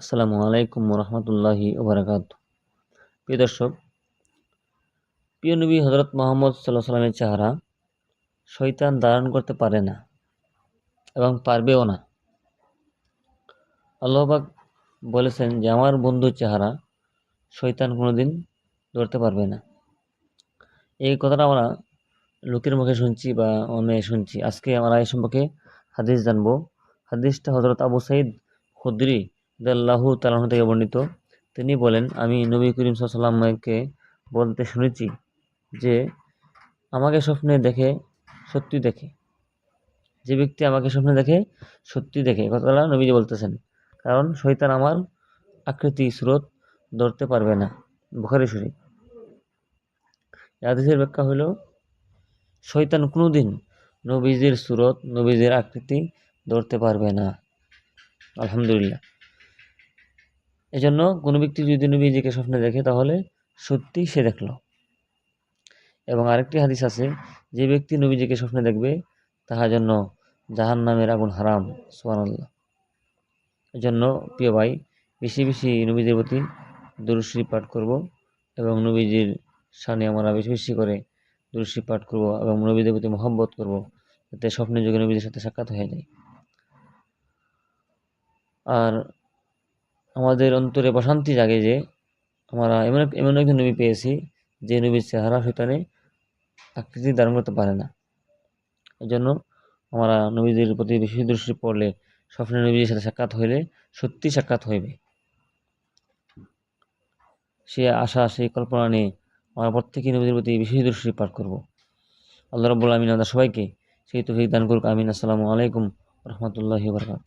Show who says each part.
Speaker 1: আসসালামু আলাইকুম রহমতুল্লাহি ওবরাকাত। প্রিয় দর্শক, প্রিয় নবী হজরত মোহাম্মদ সাল্লাহ সাল্লামের চেহারা শৈতান ধারণ করতে পারে না এবং পারবেও না। আল্লাহবাক বলেছেন যে, আমার বন্ধুর চেহারা শৈতান কোনোদিন ধরতে পারবে না। এই কথাটা আমরা লোকের মুখে শুনছি বা অনে শুনছি। আজকে আমরা এই সম্পর্কে হাদিস জানব। হাদিসটা হজরত আবু সাইদ খুদ্রি দাল্লাহু তালাহ থেকে বর্ণিত, তিনি বলেন, আমি নবী করিম সাল্লামকে বলতে শুনেছি যে, আমাকে স্বপ্নে দেখে সত্যি দেখে। যে ব্যক্তি আমাকে স্বপ্নে দেখে সত্যি দেখে কথাটা নবীজি বলতেছেন। কারণ শৈতান আমার আকৃতি স্রোত ধরতে পারবে না। বুখারি শরীফ। আদেশের ব্যাখ্যা হলো শৈতান কোনোদিন নবীজির সুরত, নবীজির আকৃতি ধরতে পারবে না। আলহামদুলিল্লাহ। এজন্য কোনো ব্যক্তি যদি নবীজিকে স্বপ্নে দেখে, তাহলে সত্যি সে দেখল। এবং আরেকটি হাদিস আছে, যে ব্যক্তি নবীজিকে স্বপ্নে দেখবে তাহার জন্য জাহান নামের আগুন হারাম সোয়ানাল্লাহ এজন্য প্রিয় ভাই, বেশি বেশি নবীজির প্রতি দুরুশ্রী পাঠ করব এবং নবীজির সামনে আমরা বেশি বেশি করে দুরুশ্রী পাঠ করব এবং নবীদের প্রতি মহব্বত করব, যাতে স্বপ্নের যুগে নবীদের সাথে সাক্ষাৎ হয়ে যায়। আর আমাদের অন্তরে প্রশান্তি জাগে যে আমরা এমন এমন একজন নবী পেয়েছি যে নবীর চেহারা শৈতানে আকৃতি ধারণ করতে পারে না। এই জন্য আমরা নবীদের প্রতি বেশি দৃষ্টি পড়লে স্বপ্নে নবীর সাথে সাক্ষাৎ হইলে সত্যি সাক্ষাৎ হইবে। সে আশা সেই কল্পনা নিয়ে আমরা প্রত্যেকেই নবীদের প্রতি বেশি দৃষ্টি পাঠ করব। আল্লাহ রব্বুল আমিন আমাদের সবাইকে সেই তো দান করুক। আমিন। আসসালামু আলাইকুম রহমতুল্লাহি বরকাত